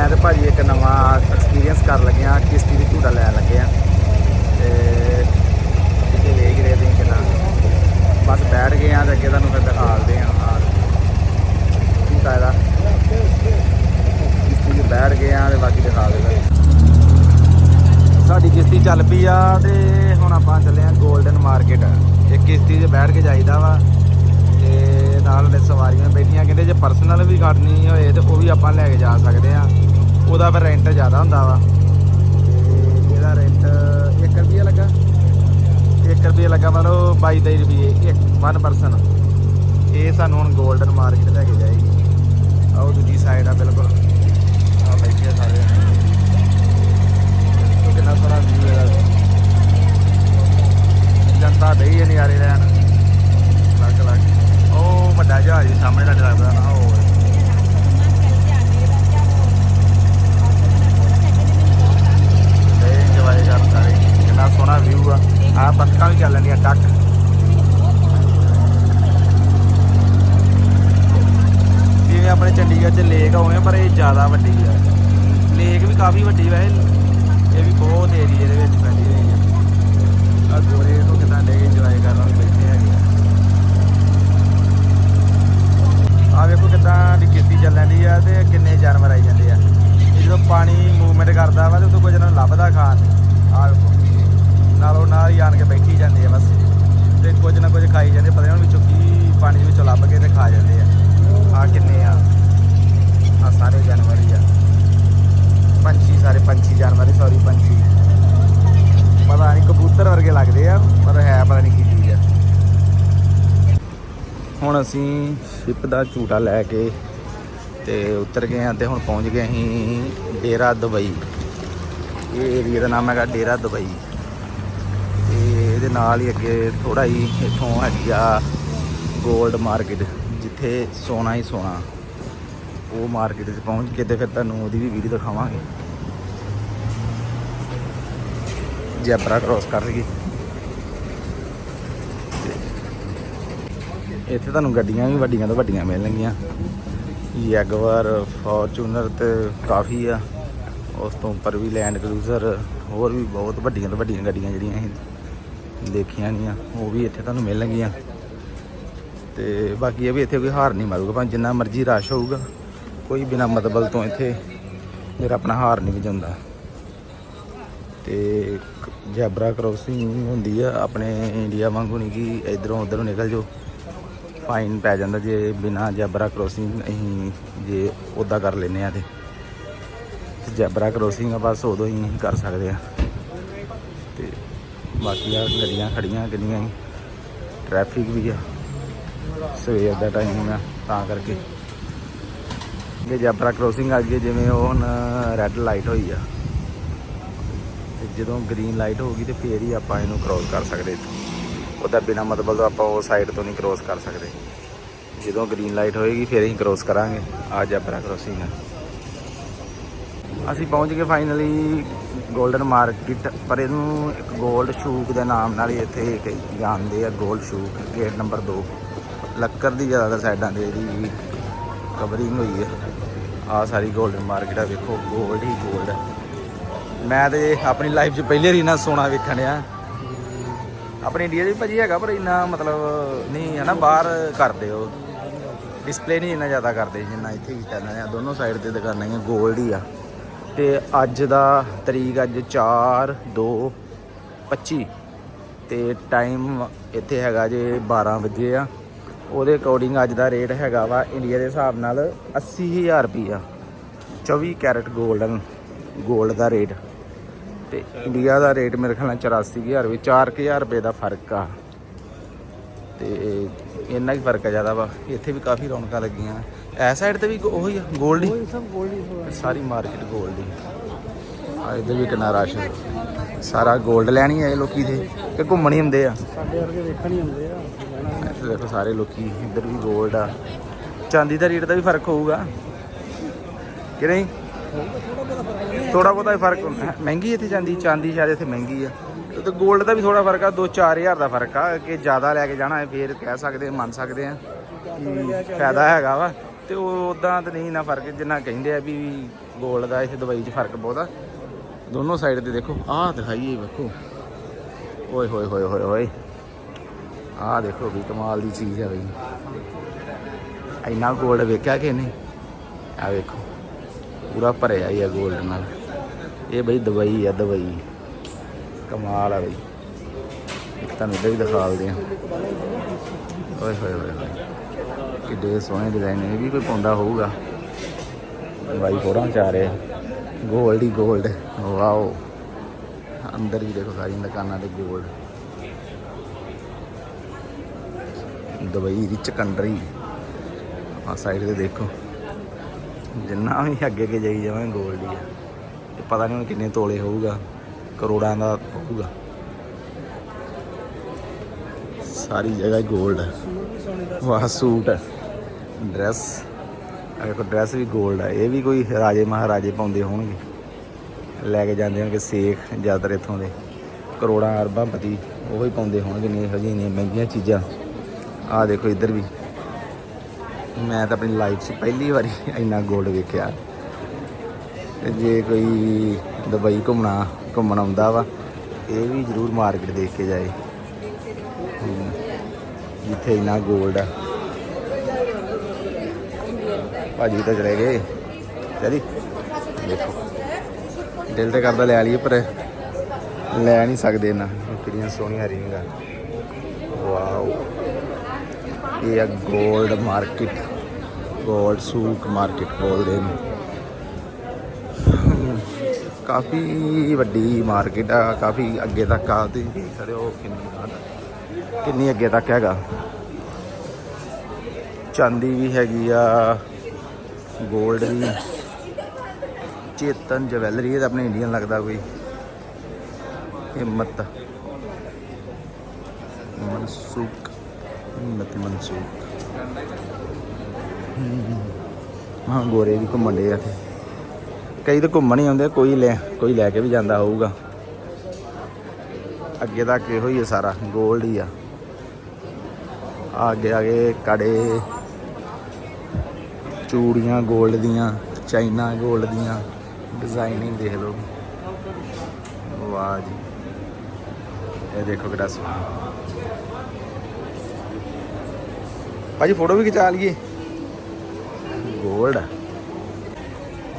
ਮੈਂ ਤੇ ਭਾਜੀ ਇੱਕ ਨਵਾਂ ਐਕਸਪੀਰੀਅੰਸ ਕਰ ਲੱਗਿਆ ਕਿਸ਼ਤੀ ਦੀ ਝੂਟਾ ਲੈਣ ਲੱਗੇ ਆ ਤੇ ਕਿਤੇ ਵੇਖ ਰਹੇ ਤੁਸੀਂ ਕਿੰਨਾ ਬਸ ਬੈਠ ਗਏ ਆ ਤੇ ਅੱਗੇ ਤੁਹਾਨੂੰ ਫਿਰ ਦਿਖਾਲਦੇ ਆ ਹਾਲ ਝੂਟਾ ਇਹਦਾ। ਕਿਸ਼ਤੀ 'ਚ ਬੈਠ ਗਏ ਆ ਤੇ ਬਾਕੀ ਦਿਖਾ ਦੇਗਾ ਸਾਡੀ ਕਿਸ਼ਤੀ ਚੱਲ ਪਈ ਆ ਤੇ ਹੁਣ ਆਪਾਂ ਚੱਲੇ ਆ 골ਡਨ ਮਾਰਕੀਟ ਇਹ ਕਿਸ਼ਤੀ 'ਚ ਬੈਠ ਕੇ ਜਾਈਦਾ ਵਾ ਤੇ ਨਾਲ ਦੇ ਸਵਾਰੀਆਂ ਬੈਠੀਆਂ, ਕਹਿੰਦੇ ਜੇ ਪਰਸਨਲ ਵੀ ਖੜਨੀ ਹੋਏ ਤੇ ਉਹ ਵੀ ਆਪਾਂ ਲੈ ਕੇ ਜਾ ਸਕਦੇ ਆ ਉਹਦਾ ਫਿਰ ਰੈਂਟ ਜ਼ਿਆਦਾ ਹੁੰਦਾ ਵਾ। ਤੇ ਇਹਦਾ ਰੈਂਟ 1 ਰੁਪਿਆ ਲੱਗਾ। 1 ਰੁਪਿਆ ਲੱਗਾ ਮਤਲਬ 22 23 ਰੁਪਏ ਇੱਕ ਵਨ ਪਰਸਨ ਇਹ ਸਾਨੂੰ ਹੁਣ 골ਡਨ ਮਾਰਕੀਟ ਲੈ ਕੇ ਜਾਏਗੀ। ਆਹ ਉਹ ਦੂਜੀ ਸਾਈਡ ਆ ਬਿਲਕੁਲ। ਆ ਬੈਠੇ ਆ ਸਾਰੇ। ਕਿੰਨਾ ਸੋਹਣਾ ਵਿਊ ਹੈ ਜਨਤਾ ਦੇ ਹੀ ਨਜ਼ਾਰੇ ਲੈਣ। ਲੱਗ ਲੱਗ ਉਹ ਵੱਡਾ ਜਹਾਜ਼ ਸਾਹਮਣੇ ਲੱਗ ਲੱਗਦਾ ਨਾ, ਉਹ ਤੇ ਕਰ ਸਾਰੇ ਕਿੰਨਾ ਸੋਹਣਾ ਵਿਊ ਆ। ਆ ਬੱਤਕਾਂ ਵੀ ਚੱਲਣ ਦੀਆਂ ਟੱਕ ਜਿਵੇਂ ਆਪਣੇ ਚੰਡੀਗੜ੍ਹ 'ਚ ਲੇਕ ਆਉਣੇ ਪਰ ਇਹ ਜ਼ਿਆਦਾ ਵੱਡੀ ਆ। ਲੇਕ ਵੀ ਕਾਫੀ ਵੱਡੀ ਵੈਸੇ। ਇਹ ਵੀ ਬਹੁਤ ਏਰੀਏ ਦੇ ਵਿੱਚ ਪੈਂਦੀ ਹੋਈ ਆ। ਆ ਗੋਰੇ ਨੂੰ ਕਿਦਾਂ ਡੇ ਇੰਜੋਏ ਕਰਨ ਨੂੰ ਬੈਠੇ ਹੈਗੇ ਆ। ਆ ਵੇਖੋ ਕਿਦਾਂ ਦੀ ਕਿਸ਼ਤੀ ਚੱਲਣ ਦੀ ਆ ਤੇ ਕਿੰਨੇ ਜਾਨਵਰ ਆਈ ਜਾਂਦੇ ਆ ਇਹ ਜਦੋਂ ਪਾਣੀ ਮੂਵਮੈਂਟ ਕਰਦਾ ਵਾ ਤੇ ਉਦੋਂ ਕੁਝ ਨੂੰ ਲੱਭਦਾ ਖਾਣ ਨੂੰ। ਆ ਵੇਖੋ ਨਾਲੋਂ ਨਾਲ ਹੀ ਆਣ ਕੇ ਬੈਠੀ ਜਾਂਦੇ ਆ ਬਸ ਤੇ ਕੁਝ ਨਾ ਕੁਝ ਖਾਈ ਜਾਂਦੇ ਪਤਾ ਨਹੀਂ ਹੁਣ ਵਿੱਚੋਂ ਕੀ ਪਾਣੀ ਦੇ ਵਿੱਚੋਂ ਲੱਭ ਕੇ ਤੇ ਖਾ ਜਾਂਦੇ ਆ ਆ ਕਿੰਨੇ ਆ ਆ ਸਾਰੇ ਜਾਨਵਰ ਹੀ ਆ ਪੰਛੀ ਪੰਛੀ ਜਾਨਵਰ ਸੌਰੀ ਪੰਛੀ। ਪਤਾ ਨਹੀਂ ਕਬੂਤਰ ਵਰਗੇ ਲੱਗਦੇ ਆ, ਪਰ ਹੈ ਪਤਾ ਨਹੀਂ ਕੀ ਚੀਜ਼ ਆ। ਹੁਣ ਅਸੀਂ ਸ਼ਿਪ ਦਾ ਝੂਟਾ ਲੈ ਕੇ ਤੇ ਉਤਰ ਗਏ ਹਾਂ ਤੇ ਹੁਣ ਪਹੁੰਚ ਗਏ ਅਸੀਂ ਡੇਰਾ ਦੁਬਈ। ਇਹ ਏਰੀਆ ਦਾ ਨਾਮ ਹੈਗਾ ਡੇਰਾ ਦੁਬਈ। ਤੇ ਇਹਦੇ ਨਾਲ ਹੀ ਅੱਗੇ ਥੋੜਾ ਹੀ ਇੱਥੋਂ ਹੈਗੀ ਆ 골ਡ ਮਾਰਕੀਟ, ਜਿੱਥੇ ਸੋਨਾ ਹੀ ਸੋਨਾ। ਉਹ ਮਾਰਕੀਟ 'ਚ ਪਹੁੰਚ ਕੇ ਤੇ ਫਿਰ ਤੁਹਾਨੂੰ ਉਹਦੀ ਵੀ ਵੀਡੀਓ ਦਿਖਾਵਾਂਗੇ। ਜੈਬਰਾ ਕ੍ਰੋਸ ਕਰ ਲਈ ਇੱਥੇ ਤੁਹਾਨੂੰ ਗੱਡੀਆਂ ਵੀ ਵੱਡੀਆਂ ਤੋਂ ਵੱਡੀਆਂ ਮਿਲਣਗੀਆਂ। ਜੈਗਵਾਰ ਫੋਰਚੂਨਰ ਤੇ ਕਾਫੀ ਆ। ਉਸ ਤੋਂ ਉੱਪਰ ਵੀ ਲੈਂਡ ਕਰੂਜ਼ਰ ਹੋਰ ਵੀ ਬਹੁਤ ਵੱਡੀਆਂ ਤੋਂ ਵੱਡੀਆਂ ਗੱਡੀਆਂ ਜਿਹੜੀਆਂ ਅਸੀਂ ਦੇਖੀਆਂ ਨਹੀਂ ਆ ਉਹ ਵੀ ਇੱਥੇ ਤੁਹਾਨੂੰ ਮਿਲਣਗੀਆਂ। ਤੇ ਬਾਕੀ ਇਹ ਵੀ ਇੱਥੇ ਕੋਈ ਹਾਰ ਨਹੀਂ ਮਾਰੂਗਾ, ਭਾਵੇਂ ਜਿੰਨਾ ਮਰਜ਼ੀ ਰਸ਼ ਹੋਊਗਾ, ਕੋਈ ਬਿਨਾ ਮਤਲਬ ਤੋਂ ਇੱਥੇ ਮੇਰਾ ਆਪਣਾ ਹਾਰ ਨਹੀਂ ਵਜਾਉਂਦਾ। ਤੇ ਜੈਬਰਾ ਕ੍ਰੋਸਿੰਗ ਹੁੰਦੀ ਆ, ਆਪਣੇ ਇੰਡੀਆ ਵਾਂਗੂ ਨਹੀਂ ਕਿ ਇਧਰੋਂ ਉਧਰੋਂ ਨਿਕਲ ਜਾਓ। ਫਾਈਨ ਪੈ ਜਾਂਦਾ ਜੇ ਬਿਨਾ ਜੈਬਰਾ ਕ੍ਰੋਸਿੰਗ ਅਸੀਂ ਜੇ ਉਦਾਂ ਕਰ ਲੈਨੇ ਆ ਤੇ। ਜੈਬਰਾ ਕ੍ਰੋਸਿੰਗ ਆ ਬਸ ਉਦੋਂ ਹੀ ਅਸੀਂ ਕਰ ਸਕਦੇ ਆ। ਤੇ ਬਾਕੀ ਆ ਗੱਡੀਆਂ ਖੜੀਆਂ ਕਿੰਨੀਆਂ ਟ੍ਰੈਫਿਕ ਵੀ ਆ। ਸਵੇਰ ਦਾ ਟਾਈਮ ਆ, ਤਾਂ ਕਰਕੇ। ਇਹ ਜੈਬਰਾ ਕ੍ਰੋਸਿੰਗ ਆ ਗਈ, ਜਿਵੇਂ ਉਹ ਹੁਣ ਰੈੱਡ ਲਾਈਟ ਹੋਈ ਆ। ਜਦੋਂ ਗ੍ਰੀਨ ਲਾਈਟ ਹੋ ਗਈ ਤੇ ਫੇਰ ਹੀ ਆਪਾਂ ਇਹਨੂੰ ਕ੍ਰੋਸ ਕਰ ਸਕਦੇ ਉਹਦਾ ਬਿਨਾ ਮਤਲਬ ਤੋਂ ਆਪਾਂ ਉਹ ਸਾਈਡ ਤੋਂ ਨਹੀਂ ਕ੍ਰੋਸ ਕਰ ਸਕਦੇ। ਜਦੋਂ ਗ੍ਰੀਨ ਲਾਈਟ ਹੋਏਗੀ, ਫੇਰ ਹੀ ਕ੍ਰੋਸ ਕਰਾਂਗੇ। ਆ ਜਾਬਰਾ ਕ੍ਰੋਸਿੰਗ ਹੈ ਅਸੀਂ ਪਹੁੰਚ ਗਏ ਫਾਈਨਲੀ 골ਡਨ ਮਾਰਕੀਟ ਪਰ ਇਹਨੂੰ ਇੱਕ 골ਡ ਸ਼ੂਕ ਦੇ ਨਾਮ ਨਾਲ ਹੀ ਇੱਥੇ ਜਾਣਦੇ ਆ 골ਡ ਸ਼ੂਕ ਗੇਟ ਨੰਬਰ 2 ਲੱਕਰ ਦੀ ਜ਼ਿਆਦਾ ਸਾਈਡਾਂ ਦੇ ਇਹਦੀ ਕਵਰਿੰਗ ਹੋਈ ਹੈ ਆ ਸਾਰੀ 골ਡਨ ਮਾਰਕੀਟ ਆ, ਵੇਖੋ 골ਡ ਹੀ 골ਡ ਹੈ ਮੈਂ ਤੇ ਆਪਣੀ ਲਾਈਫ 'ਚ ਪਹਿਲੀ ਹੀ ਇਹਨਾਂ ਸੋਨਾ ਵੇਖਣ ਆ ਆਪਣੇ ਇੰਡੀਆ 'ਚ ਵੀ ਭਾਜੀ ਹੈਗਾ, ਪਰ ਇੰਨਾ ਮਤਲਬ ਨਹੀਂ ਹੈ ਨਾ, ਬਾਹਰ ਕਰਦੇ ਉਹ ਡਿਸਪਲੇ ਨਹੀਂ ਇੰਨਾ ਜ਼ਿਆਦਾ ਕਰਦੇ, ਜਿੰਨਾ ਇੱਥੇ ਕੀ ਕਰਨਾ ਆ ਦੋਨੋਂ ਸਾਈਡ ਤੇ ਦੁਕਾਨਾਂ ਹੈਗੀਆਂ ਗੋਲਡ ਹੀ ਆ। ਤੇ ਅੱਜ ਦਾ ਤਰੀਕ ਅੱਜ 4 2 25 ਤੇ ਟਾਈਮ ਇੱਥੇ ਹੈਗਾ ਜੇ 12 ਵਜੇ ਆ। ਉਹਦੇ ਅਕੋਰਡਿੰਗ ਅੱਜ ਦਾ ਰੇਟ ਹੈਗਾ ਵਾ ਇੰਡੀਆ ਦੇ ਹਿਸਾਬ ਨਾਲ 80000 ਰੁਪਈਆ। 24 ਕੈਰਟ ਗੋਲਡਨ ਗੋਲਡ ਦਾ ਰੇਟ ਤੇ ਇੰਡੀਆ ਦਾ ਰੇਟ ਮੇਰੇ ਖਿਆਲ ਨਾਲ 84000 ਵਿੱਚ 4000 ਰੁਪਏ ਦਾ ਫ਼ਰਕ ਆ। ਤੇ ਇੰਨਾ ਹੀ ਫ਼ਰਕ ਆ ਜ਼ਿਆਦਾ ਵਾ। ਇੱਥੇ ਵੀ ਕਾਫੀ ਰੌਣਕਾਂ ਲੱਗੀਆਂ। ਐ ਸਾਈਡ ਤੇ ਵੀ ਉਹੀ ਆ 골ਡ ਹੀ ਸਭ 골ਡ ਸਾਰੀ ਮਾਰਕੀਟ ਗੋਲਡ ਹੀ। ਆ ਇਧਰ ਵੀ ਕਿੰਨਾ ਰਸ਼ ਸਾਰਾ ਗੋਲਡ ਲੈਣੀ ਆਏ ਲੋਕੀ ਦੇ ਕਿ ਘੁੰਮਣ ਹੀ ਹੁੰਦੇ ਆ। ਸਾਡੇ ਵਰਗੇ ਵੇਖਣ ਦੇਖੋ ਸਾਰੇ ਲੋਕੀ ਇੱਧਰ ਵੀ ਗੋਲਡ ਆ। ਚਾਂਦੀ ਦਾ ਰੇਟ ਦਾ ਵੀ ਫ਼ਰਕ ਹੋਊਗਾ। ਕਿ ਨਹੀਂ? ਥੋੜਾ ਬਹੁਤਾ ਹੀ ਫ਼ਰਕ ਹੁੰਦਾ। ਮਹਿੰਗੀ ਇੱਥੇ ਜਾਂਦੀ, ਚਾਂਦੀ ਸ਼ਾਇਦ ਇੱਥੇ ਮਹਿੰਗੀ ਆ। ਤੇ 골ਡ ਦਾ ਵੀ ਥੋੜਾ ਫ਼ਰਕ ਆ 2-4000 ਦਾ ਫ਼ਰਕ ਆ ਕਿ ਜ਼ਿਆਦਾ ਲੈ ਕੇ ਜਾਣਾ ਫੇਰ ਕਹਿ ਸਕਦੇ ਮੰਨ ਸਕਦੇ ਆ ਫਾਇਦਾ ਹੈਗਾ ਵਾ। ਤੇ ਉਹ ਉਦਾਂ ਤੇ ਨਹੀਂ ਨਾ ਫ਼ਰਕ, ਜਿੰਨਾ ਕਹਿੰਦੇ ਆ ਵੀ ਗੋਲਡ ਦਾ ਇੱਥੇ ਦਵਾਈ 'ਚ ਫ਼ਰਕ ਬਹੁਤ। ਆ ਦੋਨੋਂ ਸਾਈਡ ਤੇ ਦੇਖੋ, ਆਹ ਦਿਖਾਈਏ ਵੇਖੋ। ਓਏ, ਹੋਏ ਹੋਏ ਹੋਏ ਹੋਏ। ਆਹ ਦੇਖੋ ਵੀ ਕਮਾਲ ਦੀ ਚੀਜ਼ ਆ ਬਈ। ਇੰਨਾ ਗੋਲਡ ਵੇਖਿਆ ਕਿ ਨਹੀਂ? ਆ ਵੇਖੋ। ਪੂਰਾ ਭਰਿਆ ਹੀ ਆ ਗੋਲਡ ਨਾਲ। ਇਹ ਬਈ ਦਵਾਈ ਆ, ਦਵਾਈ। ਕਮਾਲ ਆ ਬਈ। ਇੱਕ ਤਾਂ ਇੱਧਰ ਵੀ ਦਿਖਾ ਲਦੇ ਆ। ਓਏ ਹੋਏ ਹੋਏ ਕਿ ਕਿੱਡੇ ਸੋਹਣੇ ਡਿਜ਼ਾਈਨ ਇਹ ਵੀ ਕੋਈ ਪਾਉਂਦਾ ਹੋਊਗਾ। ਦਵਾਈ ਫੋੜਾ ਚਾ ਰਿਹਾ 골ਡ ਹੀ ਗੋਲਡ ਵਾਓ। ਅੰਦਰ ਵੀ ਦੇਖੋ ਸਾਰੀਆਂ ਦੁਕਾਨਾਂ ਤੇ ਗੋਲਡ ਦਵਾਈ ਦੀ ਚਕੰਡਰੀ ਆ ਸਾਈਡ ਤੇ ਦੇਖੋ। ਜਿੰਨਾ ਵੀ ਅੱਗੇ ਅੱਗੇ ਜਾਈ ਜਾਵਾਂ ਗੋਲਡ ਹੀ ਆ। ਤੇ ਪਤਾ ਨਹੀਂ ਹੁਣ ਕਿੰਨੇ ਤੋਲੇ ਹੋਊਗਾ, ਕਰੋੜਾਂ ਦਾ ਹੋਊਗਾ। ਸਾਰੀ ਜਗ੍ਹਾ ਹੀ 골ਡ ਹੈ। ਵਾਹ, ਸੂਟ ਡਰੈਸ ਇਹ ਕੋ ਡਰੈਸ ਵੀ ਗੋਲਡ ਹੈ। ਇਹ ਵੀ ਕੋਈ ਰਾਜੇ ਮਹਾਰਾਜੇ ਪਾਉਂਦੇ ਹੋਣਗੇ। ਲੈ ਕੇ ਜਾਂਦੇ ਹੋਣਗੇ ਸੇਖ ਜ਼ਿਆਦਾਤਰ ਇਥੋਂ ਦੇ। ਕਰੋੜਾਂ ਅਰਬਾਂ ਪਤੀ ਉਹ ਹੀ ਪਾਉਂਦੇ ਹੋਣਗੇ ਨੇ, ਇਹੋ ਜਿਹੀਆਂ ਮਹਿੰਗੀਆਂ ਚੀਜ਼ਾਂ। ਆ ਦੇਖੋ ਇੱਧਰ ਵੀ। ਮੈਂ ਤਾਂ ਆਪਣੀ ਲਾਈਫ 'ਚ ਪਹਿਲੀ ਵਾਰੀ ਇੰਨਾ ਗੋਲਡ ਵੇਖਿਆ। ਤੇ ਜੇ ਕੋਈ ਦੁਬਈ ਘੁੰਮਣਾ, ਘੁੰਮਣ ਆਉਂਦਾ ਵਾ, ਇਹ ਵੀ ਜ਼ਰੂਰ ਮਾਰਕੀਟ ਦੇਖ ਕੇ ਜਾਏ। ਜਿੱਥੇ ਇੰਨਾ ਗੋਲਡ ਆ। ਭਾਜੀ ਤਾਂ ਚਲੇ ਗਏ। ਚਲੀ। ਦੇਖੋ। ਦਿਲ ਤੇ ਕਰਦਾ ਲੈ ਲਈਏ, ਪਰ ਲੈ ਨਹੀਂ ਸਕਦੇ ਨਾ ਕਿੰਨੀਆਂ ਸੋਹਣੀਆਂ ਰਿੰਗਾਂ ਵਾਓ। ਇਹ ਆ gold market gold souk market ਬੋਲਦੇ ਨੇ ਕਾਫੀ ਵੱਡੀ ਮਾਰਕੀਟ ਆ, ਕਾਫੀ ਅੱਗੇ ਤੱਕ ਆ ਤੇ ਖੜੇ ਉਹ ਕਿੰਨੀ ਕਿੰਨੀ ਅੱਗੇ ਤੱਕ ਹੈਗਾ। ਚਾਂਦੀ ਵੀ ਹੈਗੀ ਆ ਗੋਲਡ ਵੀ। ਚੇਤਨ ਜਵੈਲਰੀ ਇਹ ਆਪਣੇ ਇੰਡੀਅਨ ਲੱਗਦਾ ਕੋਈ। ਹਿੰਮਤ। ਮਨਸੂਕ ਨਕ ਮਨਸੂਖ ਹਾਂ, ਗੋਰੇ ਵੀ ਘੁੰਮਣ ਦੇ ਆ ਤੇ ਕਈ ਤਾਂ ਘੁੰਮਣ ਹੀ ਆਉਂਦੇ ਕੋਈ ਲੈ ਕੋਈ ਲੈ ਕੇ ਵੀ ਜਾਂਦਾ ਹੋਊਗਾ। ਅੱਗੇ ਤੱਕ ਇਹੋ ਹੀ ਹੈ ਸਾਰਾ ਗੋਲਡ ਹੀ ਆ। ਅੱਗੇ ਅੱਗੇ ਕੜੇ, ਚੂੜੀਆਂ ਗੋਲਡ ਦੀਆਂ, ਚਾਈਨਾ ਗੋਲਡ ਦੀਆਂ ਡਿਜ਼ਾਈਨਿੰਗ ਦੇਖ ਲਓ। ਵਾਹ ਜੀ। ਇਹ ਦੇਖੋ ਕਿਹੜਾ ਸੋਹਣਾ। ਭਾਜੀ ਫੋਟੋ ਵੀ ਖਿਚਾ ਲਈਏ। ਗੋਲਡ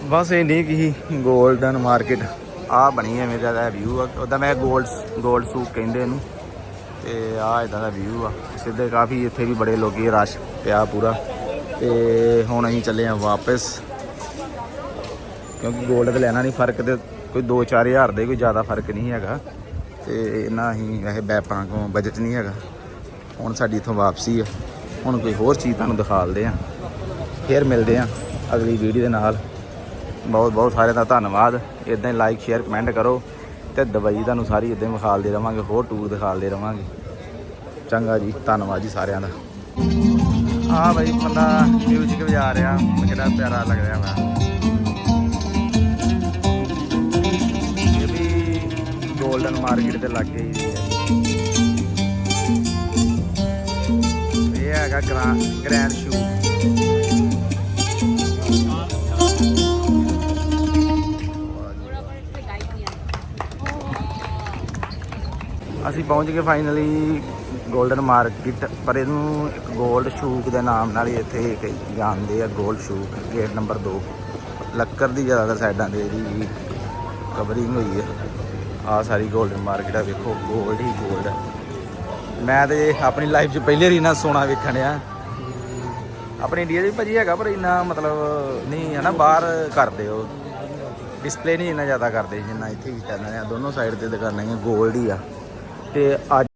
ਬਸ ਇਹ ਨਹੀਂ ਕਿ 골ਡਨ ਮਾਰਕੀਟ ਆ ਬਣੀ ਐ ਮੇਰਾ ਦਾ ਵਿਊ ਆ। ਉਹਦਾ ਮੈਂ ਗੋਲਡ ਗੋਲਡ ਸੂਕ ਕਹਿੰਦੇ ਇਹਨੂੰ। ਤੇ ਆ ਇਦਾਂ ਦਾ ਵਿਊ ਆ। ਸਿੱਧੇ ਕਾਫੀ ਇੱਥੇ ਵੀ ਬੜੇ ਲੋਕੀ ਰਸ਼ ਪਿਆ ਪੂਰਾ। ਤੇ ਹੁਣ ਅਸੀਂ ਚੱਲੇ ਆ ਵਾਪਸ। ਕਿਉਂਕਿ ਗੋਲਡ ਤੇ ਲੈਣਾ ਨਹੀਂ ਫ਼ਰਕ ਤੇ ਕੋਈ 2-4000 ਦੇ ਕੋਈ ਜ਼ਿਆਦਾ ਫ਼ਰਕ ਨਹੀਂ ਹੈਗਾ। ਤੇ ਇਹਨਾਂ ਹੀ ਇਹ ਬੈਪਾਂ ਕੋ ਬਜਟ ਨਹੀਂ ਹੈਗਾ। ਹੁਣ ਸਾਡੀ ਇਥੋਂ ਵਾਪਸੀ ਆ। ਹੁਣ ਕੋਈ ਹੋਰ ਚੀਜ਼ ਤੁਹਾਨੂੰ ਦਿਖਾਲਦੇ ਆ ਫੇਰ ਮਿਲਦੇ ਆ ਅਗਲੀ ਵੀਡੀਓ ਦੇ ਨਾਲ। ਬਹੁਤ ਬਹੁਤ ਸਾਰਿਆਂ ਦਾ ਧੰਨਵਾਦ। ਇਦਾਂ ਹੀ ਲਾਈਕ ਸ਼ੇਅਰ ਕਮੈਂਟ ਕਰੋ ਤੇ ਦਵਾਈ ਤੁਹਾਨੂੰ ਸਾਰੀ ਇਦਾਂ ਹੀ ਵਿਖਾਲਦੇ ਰਵਾਂਗੇ, ਹੋਰ ਟੂਰ ਦਿਖਾਲਦੇ ਰਵਾਂਗੇ। ਚੰਗਾ ਜੀ, ਧੰਨਵਾਦ ਜੀ ਸਾਰਿਆਂ ਦਾ। ਆ ਬਈ ਬੰਦਾ ਮਿਊਜ਼ਿਕ ਵਜਾ ਰਿਹਾ ਕਿਹੜਾ ਪਿਆਰਾ ਲੱਗ ਰਿਹਾ ਵਾ। ਇਹ ਵੀ 골ਡਨ ਮਾਰਕੀਟ ਦੇ ਲਾਗੇ ਹੀ ਹੈ। ਹੈਗਾ ਗ੍ਰਾਂ, ਗ੍ਰੈਂਡ ਸ਼ੂ। ਅਸੀਂ ਪਹੁੰਚ ਗਏ ਫਾਈਨਲੀ ਗੋਲਡਨ ਮਾਰਕੀਟ ਪਰ ਇਹਨੂੰ ਇੱਕ ਗੋਲਡ ਸ਼ੂਕ ਦੇ ਨਾਮ ਨਾਲ ਹੀ ਇੱਥੇ ਜਾਣਦੇ ਆ ਗੋਲਡ ਸ਼ੂਕ ਗੇਟ ਨੰਬਰ 2 ਲੱਕਰ ਦੀ ਜ਼ਿਆਦਾਤਰ ਸਾਈਡਾਂ ਦੇ ਇਹਦੀ ਕਵਰਿੰਗ ਹੋਈ ਹੈ ਆ ਸਾਰੀ ਗੋਲਡਨ ਮਾਰਕੀਟ ਆ, ਵੇਖੋ ਗੋਲਡ ਹੀ ਗੋਲਡ ਹੈ ਮੈਂ ਤੇ ਆਪਣੀ ਲਾਈਫ 'ਚ ਪਹਿਲੀ ਵਾਰੀ ਨਾ ਸੋਨਾ ਵੇਖਣ ਆ ਆਪਣੇ ਇੰਡੀਆ 'ਚ ਵੀ ਭਾਜੀ ਹੈਗਾ, ਪਰ ਇੰਨਾ ਮਤਲਬ ਨਹੀਂ ਹੈ ਨਾ, ਬਾਹਰ ਕਰਦੇ ਉਹ। ਡਿਸਪਲੇ ਨਹੀਂ ਇੰਨਾ ਜ਼ਿਆਦਾ ਕਰਦੇ ਜਿੰਨਾ ਇੱਥੇ ਕੀਤਾ ਇਹਨਾਂ ਨੇ। ਦੋਨੋਂ ਸਾਈਡ ਤੇ ਦੁਕਾਨਾਂ ਹੀ ਗੋਲਡ ਹੀ ਆ। ਤੇ ਅੱਜ